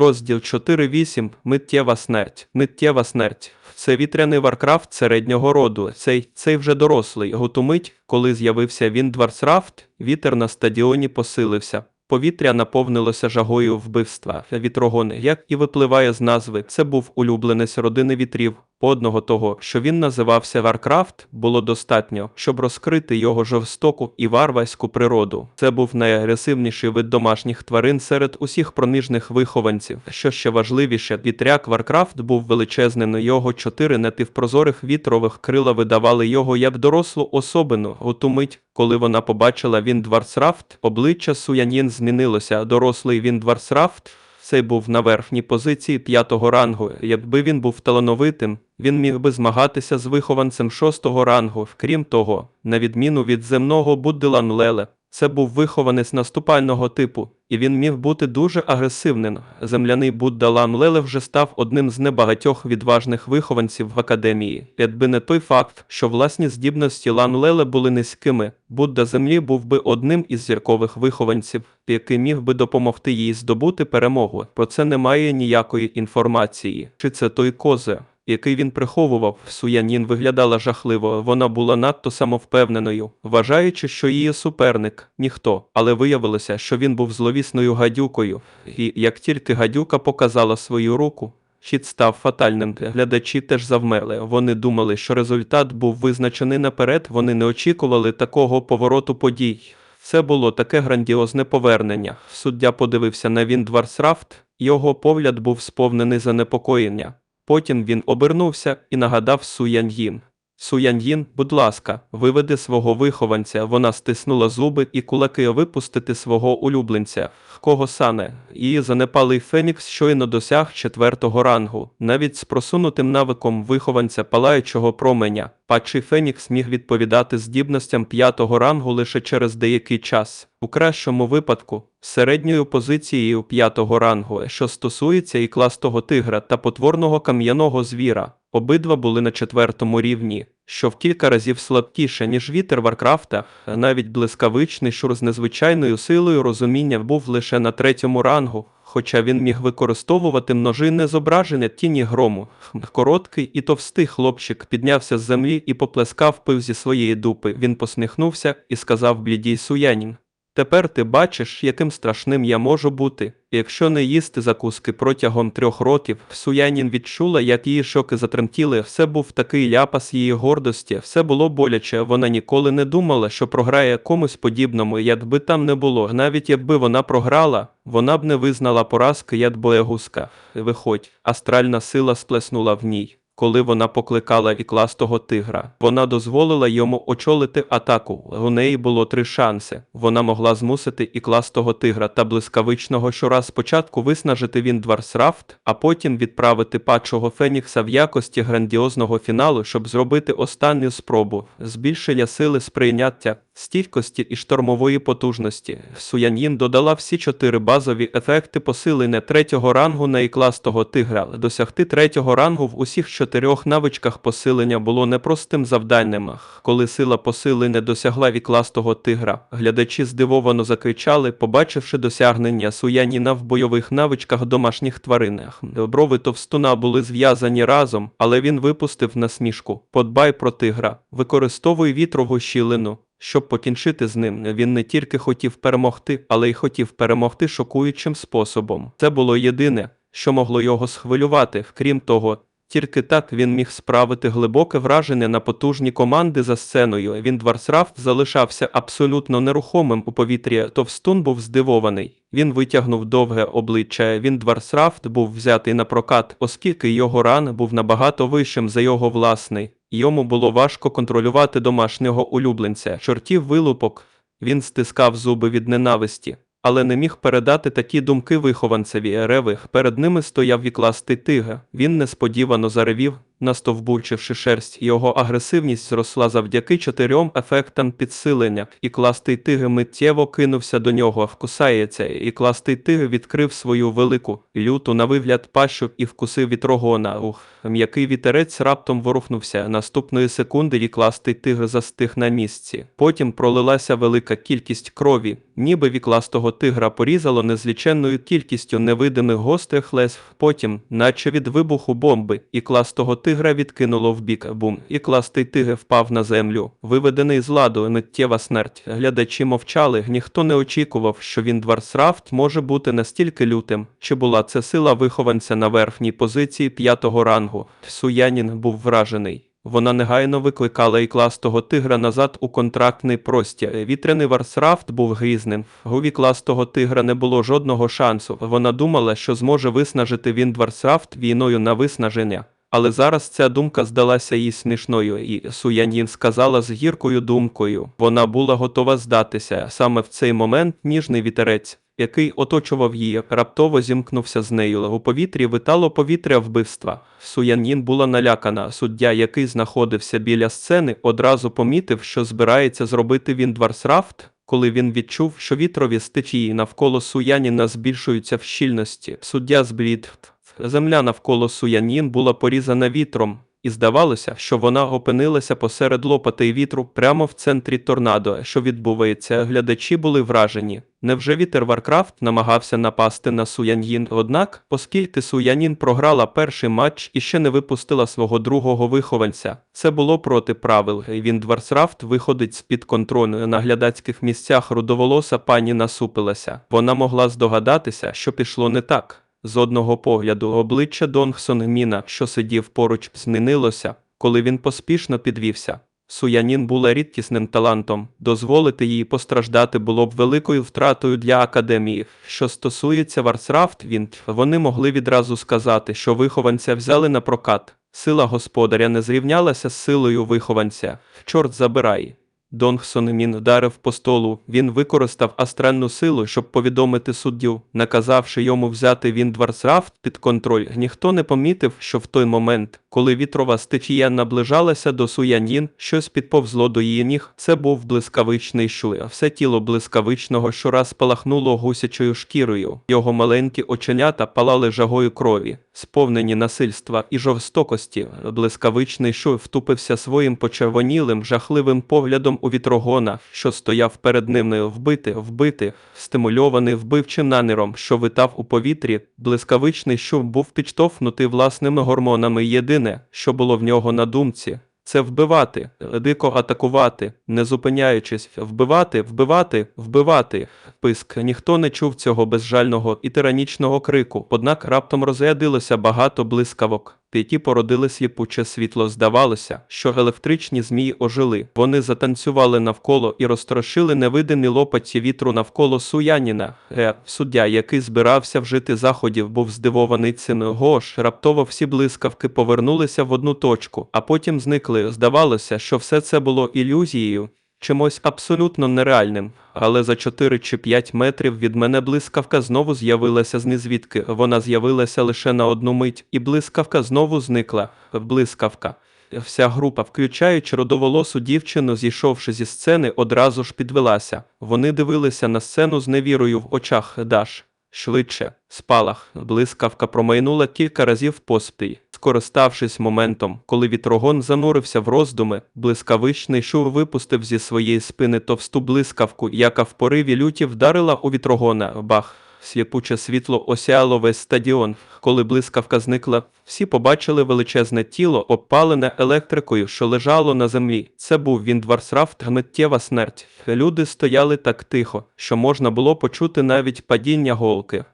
Розділ 4.8. Миттєва смерть. Миттєва смерть. Це вітряний Варкрафт середнього роду. Цей, цей вже дорослий. Готумить, коли з'явився він Дварсрафт, вітер на стадіоні посилився. Повітря наповнилося жагою вбивства. Вітрогони, як і випливає з назви, це був улюбленець родини вітрів. Одного того, що він називався Варкрафт, було достатньо, щоб розкрити його жорстоку і варварську природу. Це був найагресивніший вид домашніх тварин серед усіх проміжних вихованців. Що ще важливіше, вітряк Варкрафт був величезним. Його чотири напівпрозорих вітрових крила видавали його як дорослу особину. У ту мить, коли вона побачила Віндварсрафт, обличчя Суянін змінилося. Дорослий Віндварсрафт цей був на верхній позиції п'ятого рангу. Якби він був талановитим, він міг би змагатися з вихованцем шостого рангу. Крім того, на відміну від земного Буддилан Леле, це був вихованець наступального типу, і він міг бути дуже агресивним. Земляний Будда Лан Леле вже став одним з небагатьох відважних вихованців в академії. Якби не той факт, що власні здібності Лан Леле були низькими, Будда землі був би одним із зіркових вихованців, який міг би допомогти їй здобути перемогу. Про це немає ніякої інформації. Чи це той козе? Який він приховував, Суянін виглядала жахливо, вона була надто самовпевненою, вважаючи, що її суперник ніхто, але виявилося, що він був зловісною гадюкою, і як тільки гадюка показала свою руку. Хід став фатальним. Глядачі теж завмерли. Вони думали, що результат був визначений наперед. Вони не очікували такого повороту подій. Це було таке грандіозне повернення. Суддя подивився на Віндварсрафт, його погляд був сповнений занепокоєння. Потім він обернувся і нагадав Суяньїн. Суяньїн, будь ласка, виведи свого вихованця. Вона стиснула зуби і кулаки випустити свого улюбленця. Кого сане? Її занепалий Фенікс щойно досяг четвертого рангу, навіть з просунутим навиком вихованця палаючого променя. Пачий Фенікс міг відповідати здібностям п'ятого рангу лише через деякий час. У кращому випадку, середньою позицією п'ятого рангу, що стосується і кластого тигра та потворного кам'яного звіра, обидва були на четвертому рівні, що в кілька разів слабкіше, ніж вітер Варкрафта, навіть блискавичний шур з незвичайною силою розуміння був лише на третьому рангу. Хоча він міг використовувати множинне зображення тіні грому. Короткий і товстий хлопчик піднявся з землі і поплескав пив зі своєї дупи. Він посміхнувся і сказав блідій Суянін. Тепер ти бачиш, яким страшним я можу бути. Якщо не їсти закуски протягом трьох років, Суянін відчула, як її шоки затремтіли. Все був такий ляпас її гордості, все було боляче. Вона ніколи не думала, що програє комусь подібному, якби там не було. Навіть якби вона програла, вона б не визнала поразки ядбоягуска. Виходь, астральна сила сплеснула в ній. Коли вона покликала ікластого тигра, вона дозволила йому очолити атаку. У неї було три шанси. Вона могла змусити ікластого тигра та блискавичного щора спочатку виснажити Віндварсрафт, а потім відправити падшого Фенікса в якості грандіозного фіналу, щоб зробити останню спробу збільшення сили сприйняття. Стійкості і штормової потужності. Суянін додала всі чотири базові ефекти посилення третього рангу на ікластого тигра. Досягти третього рангу в усіх чотирьох навичках посилення було непростим завданням. Коли сила посилення досягла вікластого тигра, глядачі здивовано закричали, побачивши досягнення Суяніна в бойових навичках домашніх тваринах. Брови товстуна були зв'язані разом, але він випустив насмішку. Подбай про тигра, використовуй вітрову щілину. Щоб покінчити з ним, він не тільки хотів перемогти, але й хотів перемогти шокуючим способом. Це було єдине, що могло його схвилювати. Крім того, тільки так він міг справити глибоке враження на потужні команди за сценою. Він Дварсрафт залишався абсолютно нерухомим у повітрі. Товстун був здивований. Він витягнув довге обличчя. Він Дварсрафт був взятий на прокат, оскільки його ран був набагато вищим за його власний. Йому було важко контролювати домашнього улюбленця. Чортів вилупок. Він стискав зуби від ненависті, але не міг передати такі думки вихованцеві ревих. Перед ними стояв вікластий тига. Він несподівано заревів, настовбурчивши шерсть, його агресивність зросла завдяки чотирьом ефектам підсилення, і кластий тиги миттєво кинувся до нього, вкусається, і кластий тиги відкрив свою велику, люту на вигляд пащу і вкусив вітрогона. Ух, м'який вітерець раптом ворухнувся. Наступної секунди і кластий тигр застиг на місці. Потім пролилася велика кількість крові, ніби вікластого тигра порізало незліченною кількістю невидимих гострих лезв. Потім, наче від вибуху бомби, і кластого тигра відкинуло в бік бум. І кластий тигр впав на землю. Виведений з ладу миттєва смерть. Глядачі мовчали, ніхто не очікував, що він Дварсрафт може бути настільки лютим. Чи була це сила вихованця на верхній позиції п'ятого рангу? Суянін був вражений. Вона негайно викликала і кластого тигра назад у контрактний простір. Вітряний Варсрафт був грізним. У вікластого тигра не було жодного шансу. Вона думала, що зможе виснажити він Варсрафт війною на виснаження. Але зараз ця думка здалася їй смішною, і Суянін сказала з гіркою думкою. Вона була готова здатися. Саме в цей момент ніжний вітерець, який оточував її, раптово зімкнувся з нею. У повітрі витало повітря вбивства. Суянін була налякана. Суддя, який знаходився біля сцени, одразу помітив, що збирається зробити він Дварсрафт. Коли він відчув, що вітрові стечії навколо Суяніна збільшуються в щільності, суддя зблід. Земля навколо Суянін була порізана вітром, і здавалося, що вона опинилася посеред лопати вітру прямо в центрі торнадо. Що відбувається, глядачі були вражені. Невже вітер Варкрафт намагався напасти на Суянін? Однак, оскільки Суянін програла перший матч і ще не випустила свого другого вихованця, це було проти правил. Він Дварсрафт виходить з-під контролю на глядацьких місцях рудоволоса пані насупилася. Вона могла здогадатися, що пішло не так. З одного погляду обличчя Донгсон Міна, що сидів поруч, змінилося, коли він поспішно підвівся. Суянін була рідкісним талантом, дозволити їй постраждати було б великою втратою для академії. Що стосується Варсрафт, він вони могли відразу сказати, що вихованця взяли на прокат. Сила господаря не зрівнялася з силою вихованця. Чорт забирай. Донгсон Мін вдарив по столу. Він використав астральну силу, щоб повідомити суддю, наказавши йому взяти Віндварсрафт під контроль. Ніхто не помітив, що в той момент, коли вітрова стечія наближалася до Суянін, щось підповзло до її ніг. Це був блискавичний щур. Все тіло блискавичного щура спалахнуло гусячою шкірою. Його маленькі оченята палали жагою крові, сповнені насильства і жорстокості. Блискавичний щур втупився своїм почервонілим, жахливим поглядом у вітрогона, що стояв перед ним вбити, вбити, стимульований вбивчим наміром, що витав у повітрі. Блискавичний щур був підштовхнутий власними гормонами. Єдине, що було в нього на думці. Це вбивати, дико атакувати, не зупиняючись, вбивати, вбивати, вбивати. Писк. Ніхто не чув цього безжального і тиранічного крику, однак раптом розрядилося багато блискавок. Ті породили сліпуче світло. Здавалося, що електричні змії ожили. Вони затанцювали навколо і розтрошили невидимі лопаті вітру навколо Суяніна. Ге, суддя, який збирався вжити заходів, був здивований цим. Гош, раптово всі блискавки повернулися в одну точку, а потім зникли. Здавалося, що все це було ілюзією. Чимось абсолютно нереальним, але за 4 чи 5 метрів від мене блискавка знову з'явилася з незвідки. Вона з'явилася лише на одну мить, і блискавка знову зникла. Блискавка. Вся група, включаючи родоволосу дівчину, зійшовши зі сцени, одразу ж підвелася. Вони дивилися на сцену з невірою в очах Даш. Швидше, спалах, блискавка промайнула кілька разів поспіль. Скориставшись моментом, коли вітрогон занурився в роздуми, блискавичний шур випустив зі своєї спини товсту блискавку, яка в пориві люті вдарила у вітрогона. Бах! Сліпуче світло осяяло весь стадіон. Коли блискавка зникла, всі побачили величезне тіло, обпалене електрикою, що лежало на землі. Це був Віндварсрафт, миттєва смерть. Люди стояли так тихо, що можна було почути навіть падіння голки.